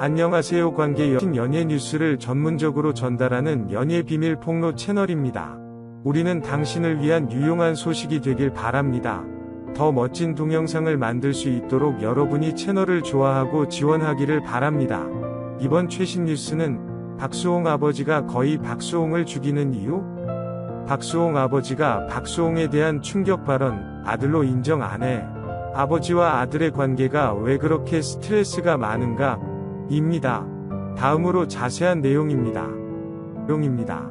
안녕하세요 관계 여 연예 뉴스를 전문적으로 전달하는 연예 비밀 폭로 채널입니다. 우리는 당신을 위한 유용한 소식이 되길 바랍니다. 더 멋진 동영상을 만들 수 있도록 여러분이 채널을 좋아하고 지원하기를 바랍니다. 이번 최신 뉴스는 박수홍 아버지가 거의 박수홍을 죽이는 이유? 박수홍 아버지가 박수홍에 대한 충격 발언, 아들로 인정 안 해. 아버지와 아들의 관계가 왜 그렇게 스트레스가 많은가? 입니다. 다음으로 자세한 내용입니다. 내용입니다.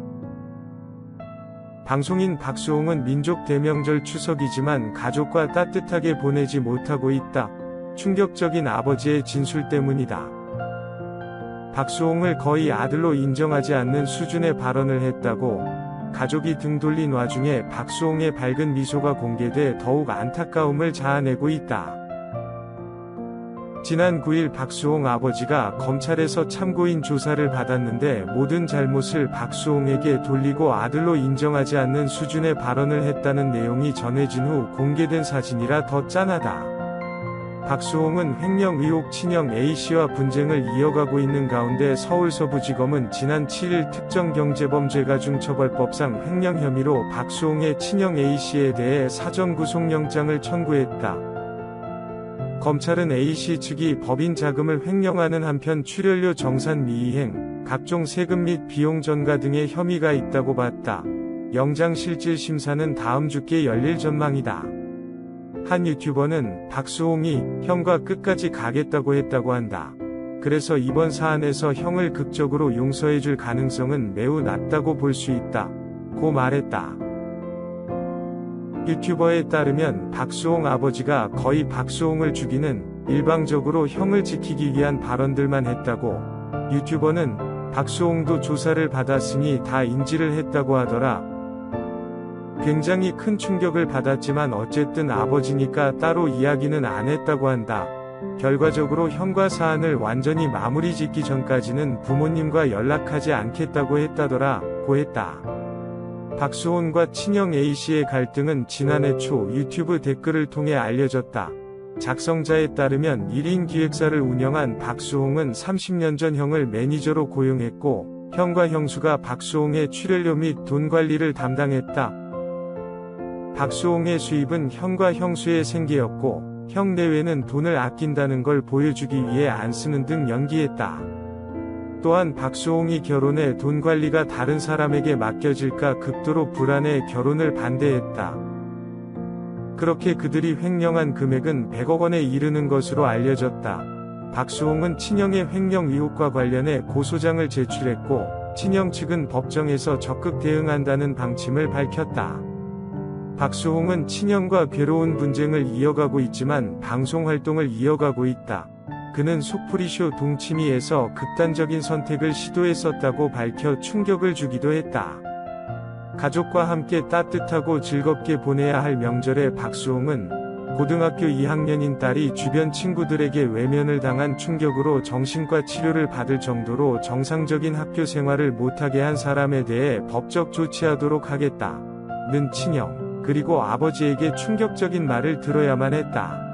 방송인 박수홍은 민족 대명절 추석이지만 가족과 따뜻하게 보내지 못하고 있다. 충격적인 아버지의 진술 때문이다. 박수홍을 거의 아들로 인정하지 않는 수준의 발언을 했다고 가족이 등 돌린 와중에 박수홍의 밝은 미소가 공개돼 더욱 안타까움을 자아내고 있다. 지난 9일 박수홍 아버지가 검찰에서 참고인 조사를 받았는데 모든 잘못을 박수홍에게 돌리고 아들로 인정하지 않는 수준의 발언을 했다는 내용이 전해진 후 공개된 사진이라 더 짠하다. 박수홍은 횡령 의혹 친형 A씨와 분쟁을 이어가고 있는 가운데 서울서부지검은 지난 7일 특정경제범죄가중처벌법상 횡령 혐의로 박수홍의 친형 A씨에 대해 사전 구속영장을 청구했다. 검찰은 A씨 측이 법인 자금을 횡령하는 한편 출연료 정산 미이행, 각종 세금 및 비용 전가 등의 혐의가 있다고 봤다. 영장 실질 심사는 다음 주께 열릴 전망이다. 한 유튜버는 박수홍이 형과 끝까지 가겠다고 했다고 한다. 그래서 이번 사안에서 형을 극적으로 용서해줄 가능성은 매우 낮다고 볼 수 있다. 고 말했다. 유튜버에 따르면 박수홍 아버지가 거의 박수홍을 죽이는 일방적으로 형을 지키기 위한 발언들만 했다고 유튜버는 박수홍도 조사를 받았으니 다 인지를 했다고 하더라. 굉장히 큰 충격을 받았지만 어쨌든 아버지니까 따로 이야기는 안 했다고 한다. 결과적으로 형과 사안을 완전히 마무리 짓기 전까지는 부모님과 연락하지 않겠다고 했다더라. 고했다. 박수홍과 친형 A씨의 갈등은 지난해 초 유튜브 댓글을 통해 알려졌다. 작성자에 따르면 1인 기획사를 운영한 박수홍은 30년 전 형을 매니저로 고용했고, 형과 형수가 박수홍의 출연료 및 돈 관리를 담당했다. 박수홍의 수입은 형과 형수의 생계였고, 형 내외는 돈을 아낀다는 걸 보여주기 위해 안 쓰는 등 연기했다. 또한 박수홍이 결혼해 돈 관리가 다른 사람에게 맡겨질까 극도로 불안해 결혼을 반대했다. 그렇게 그들이 횡령한 금액은 100억 원에 이르는 것으로 알려졌다. 박수홍은 친형의 횡령 의혹과 관련해 고소장을 제출했고, 친형 측은 법정에서 적극 대응한다는 방침을 밝혔다. 박수홍은 친형과 괴로운 분쟁을 이어가고 있지만 방송 활동을 이어가고 있다. 그는 속풀이쇼 동치미에서 극단적인 선택을 시도했었다고 밝혀 충격을 주기도 했다. 가족과 함께 따뜻하고 즐겁게 보내야 할 명절에 박수홍은 고등학교 2학년인 딸이 주변 친구들에게 외면을 당한 충격으로 정신과 치료를 받을 정도로 정상적인 학교 생활을 못하게 한 사람에 대해 법적 조치하도록 하겠다. 는 친형, 그리고 아버지에게 충격적인 말을 들어야만 했다.